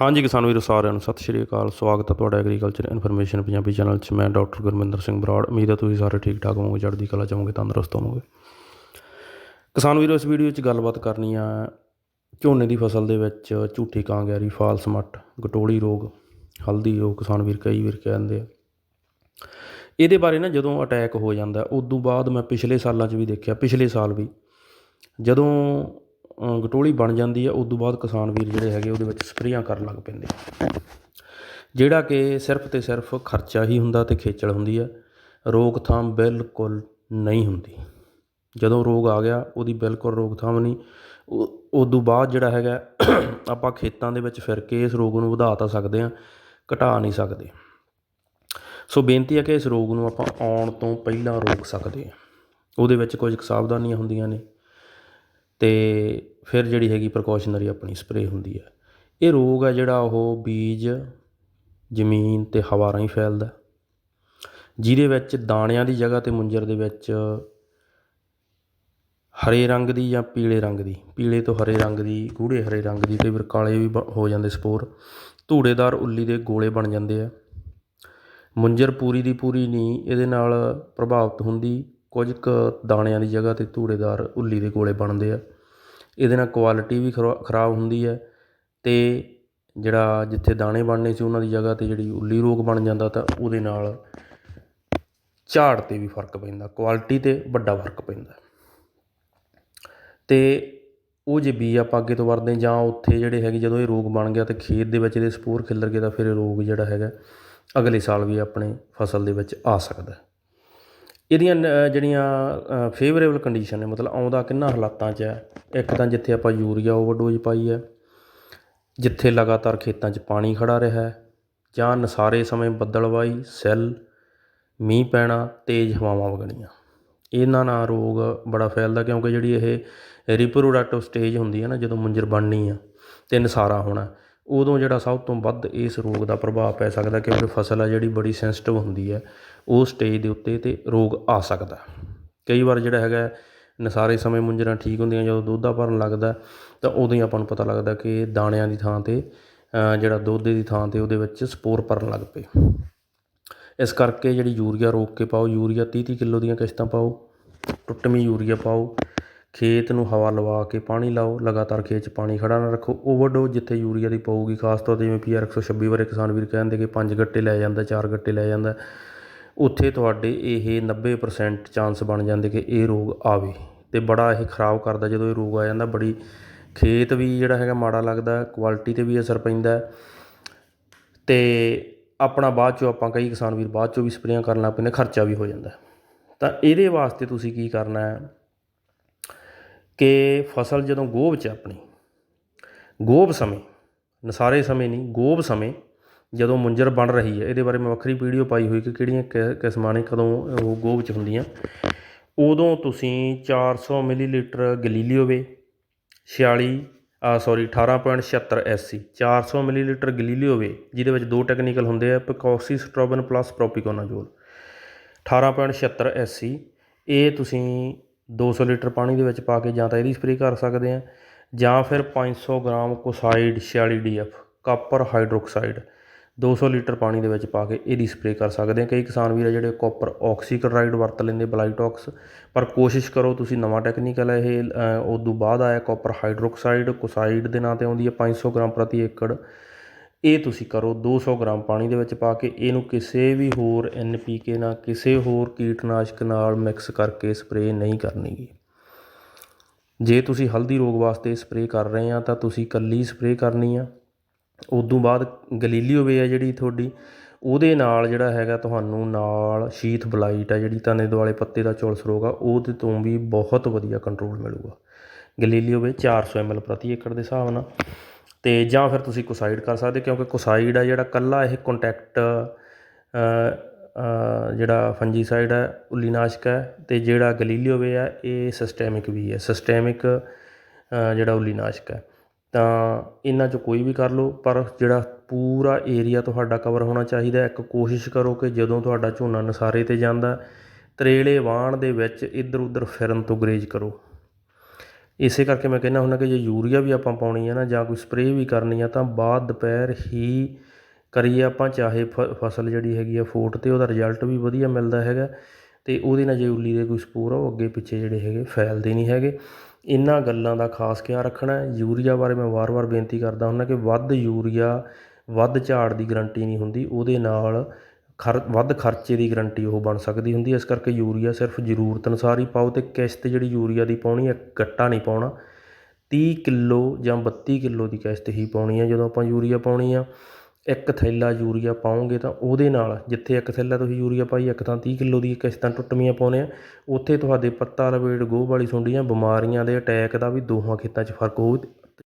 ਹਾਂਜੀ ਕਿਸਾਨ ਵੀਰੋ, ਸਾਰਿਆਂ ਨੂੰ ਸਤਿ ਸ਼੍ਰੀ ਅਕਾਲ। ਸਵਾਗਤ ਹੈ ਤੁਹਾਡਾ ਐਗਰੀਕਲਚਰ ਇਨਫੋਰਮੇਸ਼ਨ ਪੰਜਾਬੀ ਚੈਨਲ 'ਚ। ਮੈਂ ਡਾਕਟਰ ਗੁਰਮਿੰਦਰ ਸਿੰਘ ਬਰਾੜ। ਉਮੀਦ ਹੈ ਤੁਸੀਂ ਸਾਰੇ ਠੀਕ ਠਾਕ ਹੋਵੋਗੇ, ਚੜ੍ਹਦੀ ਕਲਾ 'ਚ ਹੋਵੋਗੇ, ਤੰਦਰੁਸਤ ਹੋਵੋਗੇ। ਕਿਸਾਨ ਵੀਰੋ, ਇਸ ਵੀਡੀਓ 'ਚ ਗੱਲਬਾਤ ਕਰਨੀ ਆ ਝੋਨੇ ਦੀ ਫਸਲ ਦੇ ਵਿੱਚ ਝੂਠੀ ਕਾਂਗੈਰੀ ਫਾਲਸ ਮੱਟ ਗਟੋੜੀ ਰੋਗ, ਹਲਦੀ ਰੋਗ ਕਿਸਾਨ ਵੀਰ ਕਈ ਵੀਰ ਕਹਿੰਦੇ ਆ। ਇਹਦੇ ਬਾਰੇ ਨਾ ਜਦੋਂ ਅਟੈਕ ਹੋ ਜਾਂਦਾ, ਉਦੋਂ ਬਾਅਦ ਮੈਂ ਪਿਛਲੇ ਸਾਲਾਂ 'ਚ ਵੀ ਦੇਖਿਆ, ਪਿਛਲੇ ਸਾਲ ਵੀ। ਜਦੋਂ ਗਟੋਲੀ ਬਣ ਜਾਂਦੀ ਹੈ ਤੋਂ ਬਾਅਦ ਕਿਸਾਨ ਵੀਰ ਜਿਹੜੇ ਹੈਗੇ ਉਹਦੇ ਵਿੱਚ ਸਪਰੇਆਂ ਕਰਨ ਲੱਗ ਪੈਂਦੇ ਜਿਹੜਾ ਕਿ ਸਿਰਫ ਤੇ ਸਿਰਫ ਖਰਚਾ ਹੀ ਹੁੰਦਾ ਤੇ ਖੇਚਲ ਹੁੰਦੀ ਹੈ ਰੋਕਥਾਮ ਬਿਲਕੁਲ ਨਹੀਂ ਹੁੰਦੀ। ਜਦੋਂ ਰੋਗ ਆ ਗਿਆ, ਉਹਦੀ ਬਿਲਕੁਲ ਰੋਕਥਾਮ ਨਹੀਂ। ਉਹ- ਉਦੋਂ ਬਾਅਦ ਜਿਹੜਾ ਹੈਗਾ, ਆਪਾਂ ਖੇਤਾਂ ਦੇ ਵਿੱਚ ਫਿਰ ਕੇ ਇਸ ਰੋਗ ਨੂੰ ਵਧਾ ਤਾਂ ਸਕਦੇ ਹਾਂ ਘਟਾ ਨਹੀਂ ਸਕਦੇ। ਸੋ ਬੇਨਤੀ ਹੈ ਕਿ ਇਸ ਰੋਗ ਨੂੰ ਆਪਾਂ ਆਉਣ ਤੋਂ ਪਹਿਲਾਂ ਰੋਕ ਸਕਦੇ ਹਾਂ ਉਹਦੇ ਵਿੱਚ ਕੁਝ ਕੁ ਸਾਵਧਾਨੀਆਂ ਹੁੰਦੀਆਂ ਨੇ। ਅਤੇ ਫਿਰ ਜਿਹੜੀ ਹੈਗੀ ਪ੍ਰਕੋਸ਼ਨਰੀ ਆਪਣੀ ਸਪਰੇਅ ਹੁੰਦੀ ਹੈ ਇਹ ਰੋਗ ਹੈ ਜਿਹੜਾ ਉਹ ਬੀਜ, ਜ਼ਮੀਨ ਅਤੇ ਹਵਾ ਰਾਹੀਂ ਫੈਲਦਾ। ਜਿਹਦੇ ਵਿੱਚ ਦਾਣਿਆਂ ਦੀ ਜਗ੍ਹਾ ਤੇ ਮੁੰਜਰ ਦੇ ਵਿੱਚ ਹਰੇ ਰੰਗ ਦੀ ਜਾਂ ਪੀਲੇ ਰੰਗ ਦੀ। ਪੀਲੇ ਤੋਂ ਹਰੇ ਰੰਗ ਦੀ ਗੂੜੇ ਹਰੇ ਰੰਗ ਦੀ, ਕਈ ਵਾਰ ਕਾਲੇ ਵੀ ਬ- ਹੋ ਜਾਂਦੇ ਸਪੋਰ। ਧੂੜੇਦਾਰ ਉੱਲੀ ਦੇ ਗੋਲੇ ਬਣ ਜਾਂਦੇ ਆ। ਮੁੰਜਰ ਪੂਰੀ ਦੀ ਪੂਰੀ ਨਹੀਂ, ਇਹਦੇ ਨਾਲ ਪ੍ਰਭਾਵਿਤ ਹੁੰਦੀ। ਕੁਝ ਕੁ ਦਾਣਿਆਂ ਦੀ ਜਗ੍ਹਾ ਤੇ ਧੂੜੇਦਾਰ ਉੱਲੀ ਦੇ ਗੋਲੇ ਬਣਦੇ ਆ। ਇਹਦੇ ਨਾਲ ਕੁਆਲਿਟੀ ਵੀ ਖਰਾ- ਖਰਾਬ ਹੁੰਦੀ ਹੈ ਅਤੇ ਜਿਹੜਾ ਜਿੱਥੇ ਦਾਣੇ ਬਣਨੇ ਸੀ ਉਹਨਾਂ ਦੀ ਜਗ੍ਹਾ ਤੇ ਜਿਹੜੀ ਉੱਲੀ ਰੋਗ ਬਣ ਜਾਂਦਾ ਤਾਂ ਉਹਦੇ ਨਾਲ ਝਾੜ ਤੇ ਵੀ ਫ਼ਰਕ ਪੈਂਦਾ ਕੁਆਲਿਟੀ ਤੇ ਵੱਡਾ ਫ਼ਰਕ ਪੈਂਦਾ। ਅਤੇ ਉਹ ਜੇ ਬੀਜ ਆਪਾਂ ਅੱਗੇ ਤੋਂ ਵਰਦੇ ਜਾਂ ਉੱਥੇ ਜਿਹੜੇ ਹੈਗੇ ਜਦੋਂ ਇਹ ਰੋਗ ਬਣ ਗਿਆ ਤੇ ਖੇਤ ਦੇ ਵਿੱਚ ਇਹਦੇ ਸਪੋਰ ਖਿਲਰ ਗਏ ਤਾਂ ਫਿਰ ਇਹ ਰੋਗ ਜਿਹੜਾ ਹੈਗਾ ਅਗਲੇ ਸਾਲ ਵੀ ਆਪਣੇ ਫਸਲ ਦੇ ਵਿੱਚ ਆ ਸਕਦਾ। ਇਹਦੀਆਂ ਨ- ਜਿਹੜੀਆਂ ਫੇਵਰੇਬਲ ਕੰਡੀਸ਼ਨ ਨੇ, ਮਤਲਬ ਆਉਂਦਾ ਕਿੰਨਾ ਹਾਲਾਤਾਂ 'ਚ ਹੈ। ਇੱਕ ਤਾਂ ਜਿੱਥੇ ਆਪਾਂ ਯੂਰੀਆ ਓਵਰਡੋਜ਼ ਪਾਈ ਹੈ, ਜਿੱਥੇ ਲਗਾਤਾਰ ਖੇਤਾਂ 'ਚ ਪਾਣੀ ਖੜ੍ਹਾ ਰਿਹਾ ਜਾਂ ਨਸਾਰੇ ਸਮੇਂ ਬੱਦਲਵਾਈ ਸੈੱਲ, ਮੀਂਹ ਪੈਣਾ, ਤੇਜ਼ ਹਵਾਵਾਂ ਵਗਣੀਆਂ। ਇਹਨਾਂ ਨਾਲ ਰੋਗ ਬੜਾ ਫੈਲਦਾ, ਕਿਉਂਕਿ ਜਿਹੜੀ ਇਹ ਰੀਪਰੋਡਕਟਿਵ ਸਟੇਜ ਹੁੰਦੀ ਹੈ ਨਾ, ਜਦੋਂ ਮੁੰਜਰ ਬਣਨੀ ਆ ਅਤੇ ਨਸਾਰਾ ਹੋਣਾ ਉਦੋਂ ਜਿਹੜਾ ਸਭ ਤੋਂ ਵੱਧ ਇਸ ਰੋਗ ਦਾ ਪ੍ਰਭਾਵ ਪੈ ਸਕਦਾ ਕਿਉਂਕਿ ਫਸਲ ਆ ਜਿਹੜੀ ਬੜੀ ਸੈਂਸਿਟਿਵ ਹੁੰਦੀ ਹੈ, ਉਹ ਸਟੇਜ ਦੇ ਉੱਤੇ ਤੇ ਰੋਗ ਆ ਸਕਦਾ। ਕਈ ਵਾਰ ਜਿਹੜਾ ਹੈਗਾ ਨਸਾਰੇ ਸਮੇਂ ਮੁੰਜਰਾਂ ਠੀਕ ਹੁੰਦੀਆਂ, ਜਦੋਂ ਦੁੱਧਾ ਭਰਨ ਲੱਗਦਾ ਤਾਂ ਉਦੋਂ ਹੀ ਆਪਾਂ ਨੂੰ ਪਤਾ ਲੱਗਦਾ ਕਿ ਦਾਣਿਆਂ ਦੀ ਥਾਂ ਤੇ ਜਿਹੜਾ ਦੁੱਧ ਦੀ ਥਾਂ ਤੇ ਉਹਦੇ ਵਿੱਚ ਸਪੋਰ ਭਰਨ ਲੱਗ ਪਏ। ਇਸ ਕਰਕੇ ਜਿਹੜੀ ਯੂਰੀਆ ਰੋਕ ਕੇ ਪਾਓ, ਯੂਰੀਆ 30 30 ਕਿਲੋ ਦੀਆਂ ਕਿਸ਼ਤਾਂ ਪਾਓ, ਟੁੱਟਵੀਂ ਯੂਰੀਆ ਪਾਓ ਖੇਤ ਨੂੰ ਹਵਾ ਲਵਾ ਕੇ ਪਾਣੀ ਲਾਓ, ਲਗਾਤਾਰ ਖੇਤ 'ਚ ਪਾਣੀ ਖੜ੍ਹਾ ਨਾ ਰੱਖੋ। ਓਵਰਡੋਜ਼ ਜਿੱਥੇ ਯੂਰੀਆ ਦੀ ਪਊਗੀ, ਖਾਸ ਤੌਰ ਤੇ ਜਿਵੇਂ ਪੀਆਰ 126 ਬਾਰੇ ਕਿਸਾਨ ਵੀਰ ਕਹਿੰਦੇ ਕਿ ਪੰਜ ਗੱਟੇ ਲੈ ਜਾਂਦਾ, ਚਾਰ ਗੱਟੇ ਲੈ ਜਾਂਦਾ। ਉੱਥੇ ਤੁਹਾਡੇ ਇਹ 90% ਚਾਂਸ ਬਣ ਜਾਂਦੇ ਕਿ ਇਹ ਰੋਗ ਆਵੇ ਅਤੇ ਬੜਾ ਇਹ ਖਰਾਬ ਕਰਦਾ ਜਦੋਂ ਇਹ ਰੋਗ ਆ ਜਾਂਦਾ। ਬੜੀ ਖੇਤ ਵੀ ਜਿਹੜਾ ਹੈਗਾ ਮਾੜਾ ਲੱਗਦਾ ਕੁਆਲਿਟੀ ਤੇ ਵੀ ਅਸਰ ਪੈਂਦਾ। ਅਤੇ ਆਪਣਾ ਬਾਅਦ ਚੋਂ ਆਪਾਂ ਕਈ ਕਿਸਾਨ ਵੀਰ ਬਾਅਦ ਚੋਂ ਵੀ ਸਪਰੇਆਂ ਕਰਨ ਲੱਗ ਪੈਂਦੇ, ਖਰਚਾ ਵੀ ਹੋ ਜਾਂਦਾ। ਤਾਂ ਇਹਦੇ ਵਾਸਤੇ ਤੁਸੀਂ ਕੀ ਕਰਨਾ ਹੈ? ਕਿ ਫਸਲ ਜਦੋਂ ਗੋਭ ਚ ਆਪਣੀ ਗੋਭ ਸਮੇਂ, ਨਸਾਰੇ ਸਮੇਂ ਨਹੀਂ ਗੋਭ ਸਮੇਂ ਜਦੋਂ ਮੁੰਜਰ ਬਣ ਰਹੀ ਹੈ, ਇਹਦੇ ਬਾਰੇ ਮੈਂ ਵੱਖਰੀ ਵੀਡੀਓ ਪਾਈ ਹੋਈ ਕਿ ਕਿਹੜੀਆਂ ਕਿ- ਕਿਸਮਾਂ ਨੇ, ਕਦੋਂ ਉਹ ਗੋਭ ਚ ਹੁੰਦੀਆਂ। ਉਦੋਂ ਤੁਸੀਂ 400 ਮਿਲੀਲੀਟਰ ਗਲੀਲੀਓ ਵੇ 46 ਆ sorry 18.76 SC 400 millilitre Galileo way ਜਿਹਦੇ ਵਿੱਚ ਦੋ ਟੈਕਨੀਕਲ ਹੁੰਦੇ ਆ, ਪਿਕੋਸੀ, ਸਟ੍ਰੋਬਨ ਪਲੱਸ ਪ੍ਰੋਪੀਕੋਨਾਜੋਲ। 18.76 ਐਸਸੀ, ਇਹ ਤੁਸੀਂ ਦੋ ਸੌ ਲੀਟਰ ਪਾਣੀ ਦੇ ਵਿੱਚ ਪਾ ਕੇ ਜਾਂ ਤਾਂ ਇਹਦੀ ਸਪਰੇਅ ਕਰ ਸਕਦੇ ਹਾਂ ਜਾਂ ਫਿਰ ਪੰਜ ਸੌ gram Kocide 46 DF copper hydroxide ਦੋ ਸੌ ਲੀਟਰ ਪਾਣੀ ਦੇ ਵਿੱਚ ਪਾ ਕੇ ਇਹਦੀ ਸਪਰੇਅ ਕਰ ਸਕਦੇ ਹਾਂ। ਕਈ ਕਿਸਾਨ ਵੀਰ ਆ ਜਿਹੜੇ ਕਾਪਰ ਆਕਸੀਕਲੋਰਾਈਡ ਵਰਤ ਲੈਂਦੇ ਬਲਾਈਟੌਕਸ ਪਰ ਕੋਸ਼ਿਸ਼ ਕਰੋ ਤੁਸੀਂ ਨਵਾਂ ਟੈਕਨੀਕਲ ਹੈ ਇਹ ਅ, ਉਦੋਂ ਬਾਅਦ ਆਇਆ ਕਾਪਰ ਹਾਈਡਰੋਕਸਾਈਡ ਕੋਸਾਈਡ ਦੇ ਨਾਂ ਤੇ ਆਉਂਦੀ ਹੈ 500 ਗ੍ਰਾਮ ਪ੍ਰਤੀ ਏਕੜ। ਇਹ ਤੁਸੀਂ ਕਰੋ 200 ਗ੍ਰਾਮ ਪਾਣੀ ਦੇ ਵਿੱਚ ਪਾ ਕੇ ਇਹਨੂੰ ਕਿਸੇ ਵੀ ਹੋਰ ਐਨਪੀਕੇ ਨਾਲ, ਕਿਸੇ ਹੋਰ ਕੀਟਨਾਸ਼ਕ ਨਾਲ ਮਿਕਸ ਕਰਕੇ ਸਪਰੇਅ ਨਹੀਂ ਕਰਨੀ ਗੀ। ਜੇ ਤੁਸੀਂ ਹਲਦੀ ਰੋਗ ਵਾਸਤੇ ਸਪਰੇਅ ਕਰ ਰਹੇ ਆ, ਤਾਂ ਤੁਸੀਂ ਕੱਲੀ ਸਪਰੇਅ ਕਰਨੀ ਆ। ਉਦੋਂ ਬਾਅਦ ਗਲੀਲੀਓ ਵੇ ਆ ਜਿਹੜੀ ਤੁਹਾਡੀ, ਉਹਦੇ ਨਾਲ ਜਿਹੜਾ ਹੈਗਾ ਤੁਹਾਨੂੰ ਨਾਲ ਸ਼ੀਥ ਬਲਾਈਟ ਆ ਜਿਹੜੀ ਤਨੇ ਦੁਆਲੇ ਪੱਤੇ ਦਾ ਝੁਲਸ ਰੋਗ ਆ, ਉਹਦੇ ਤੋਂ ਵੀ ਬਹੁਤ ਵਧੀਆ ਕੰਟਰੋਲ ਮਿਲੂਗਾ। ਗਲੀਲੀਓ ਵੇ 400 ml ਪ੍ਰਤੀ ਏਕੜ ਦੇ ਹਿਸਾਬ ਨਾਲ। ਅਤੇ ਜਾਂ ਫਿਰ ਤੁਸੀਂ ਕੋਸਾਈਡ ਕਰ ਸਕਦੇ, ਕਿਉਂਕਿ ਕੋਸਾਈਡ ਆ ਜਿਹੜਾ ਇਕੱਲਾ ਇਹ ਕੰਟੈਕਟ ਜਿਹੜਾ ਫੰਜੀਸਾਈਡ ਹੈ ਉੱਲੀਨਾਸ਼ਕ ਹੈ ਅਤੇ ਜਿਹੜਾ ਗਲੀਲੀਓ ਵੇ ਆ, ਇਹ ਸਿਸਟੈਮਿਕ ਵੀ ਹੈ ਸਿਸਟੈਮਿਕ ਜਿਹੜਾ ਉੱਲੀਨਾਸ਼ਕ ਹੈ ਤਾਂ ਇਹਨਾਂ 'ਚੋਂ ਕੋਈ ਵੀ ਕਰ ਲਓ, ਪਰ ਜਿਹੜਾ ਪੂਰਾ ਏਰੀਆ ਤੁਹਾਡਾ ਕਵਰ ਹੋਣਾ ਚਾਹੀਦਾ, ਇੱਕ ਕੋਸ਼ਿਸ਼ ਕਰੋ ਕਿ ਜਦੋਂ ਤੁਹਾਡਾ ਝੋਨਾ ਨਸਾਰੇ ਤੇ ਜਾਂਦਾ, ਤਰੇਲੇ ਵਾਣ ਦੇ ਵਿੱਚ ਇੱਧਰ ਉੱਧਰ ਫਿਰਨ ਤੋਂ ਗਰੇਜ਼ ਕਰੋ। ਇਸੇ ਕਰਕੇ ਮੈਂ ਕਹਿੰਦਾ ਹੁੰਦਾ ਕਿ ਜੇ ਯੂਰੀਆ ਵੀ ਆਪਾਂ ਪਾਉਣੀ ਹੈ ਨਾ ਜਾਂ ਕੋਈ ਸਪਰੇਅ ਵੀ ਕਰਨੀ ਆ ਤਾਂ ਬਾਅਦ ਦੁਪਹਿਰ ਹੀ ਕਰੀਏ ਆਪਾਂ, ਚਾਹੇ ਫ, ਫਸਲ ਜਿਹੜੀ ਹੈਗੀ ਆ ਫੋਟ ਤੇ ਉਹਦਾ ਰਿਜ਼ਲਟ ਵੀ ਵਧੀਆ ਮਿਲਦਾ ਹੈਗਾ ਅਤੇ ਉਹਦੇ ਨਾਲ ਜੇ ਉੱਲੀ ਦੇ ਕੋਈ ਸਪੋਰ ਆ, ਉਹ ਅੱਗੇ ਪਿੱਛੇ ਜਿਹੜੇ ਹੈਗੇ ਫੈਲਦੇ ਨਹੀਂ ਹੈਗੇ। ਇਹਨਾਂ ਗੱਲਾਂ ਦਾ ਖਾਸ ਖਿਆਲ ਰੱਖਣਾ। ਯੂਰੀਆ ਬਾਰੇ ਮੈਂ ਵਾਰ-ਵਾਰ ਬੇਨਤੀ ਕਰਦਾ ਹੁੰਦਾ ਕਿ ਵੱਧ ਯੂਰੀਆ, ਵੱਧ ਝਾੜ ਦੀ ਗਰੰਟੀ ਨਹੀਂ ਹੁੰਦੀ। ਉਹਦੇ ਨਾਲ ਖਰ, ਵੱਧ ਖਰਚੇ ਦੀ ਗਰੰਟੀ ਉਹ ਬਣ ਸਕਦੀ ਹੁੰਦੀ ਹੈ। ਇਸ ਕਰਕੇ ਯੂਰੀਆ ਸਿਰਫ ਜ਼ਰੂਰਤ ਅਨੁਸਾਰ ਹੀ ਪਾਓ ਅਤੇ ਕਿਸ਼ਤ ਜਿਹੜੀ ਯੂਰੀਆ ਦੀ ਪਾਉਣੀ ਹੈ, ਗੱਟਾ ਨਹੀਂ ਪਾਉਣਾ। 30 ਕਿਲੋ ਜਾਂ 32 ਕਿਲੋ ਦੀ ਕਿਸ਼ਤ ਹੀ ਪਾਉਣੀ ਹੈ ਜਦੋਂ ਆਪਾਂ ਯੂਰੀਆ ਪਾਉਣੀ ਆ। ਇੱਕ ਥੈਲਾ ਯੂਰੀਆ ਪਾਉਂਗੇ ਤਾਂ ਉਹਦੇ ਨਾਲ, ਜਿੱਥੇ ਇੱਕ ਥੈਲਾ ਤੁਸੀਂ ਯੂਰੀਆ ਪਾਈ, ਇੱਕ ਤਾਂ 30 ਕਿਲੋ ਦੀ ਕਿਸ਼ਤਾਂ ਟੁੱਟਵੀਆਂ ਪਾਉਨੇ ਆ। ਉੱਥੇ ਤੁਹਾਡੇ ਪੱਤਾ ਲਵੇੜ ਗੋਹ ਵਾਲੀ ਸੁੰਡੀਆਂ, ਬਿਮਾਰੀਆਂ ਦੇ ਅਟੈਕ ਦਾ ਵੀ ਦੋਹਾਂ ਖੇਤਾਂ 'ਚ ਫ਼ਰਕ ਹੋਊ।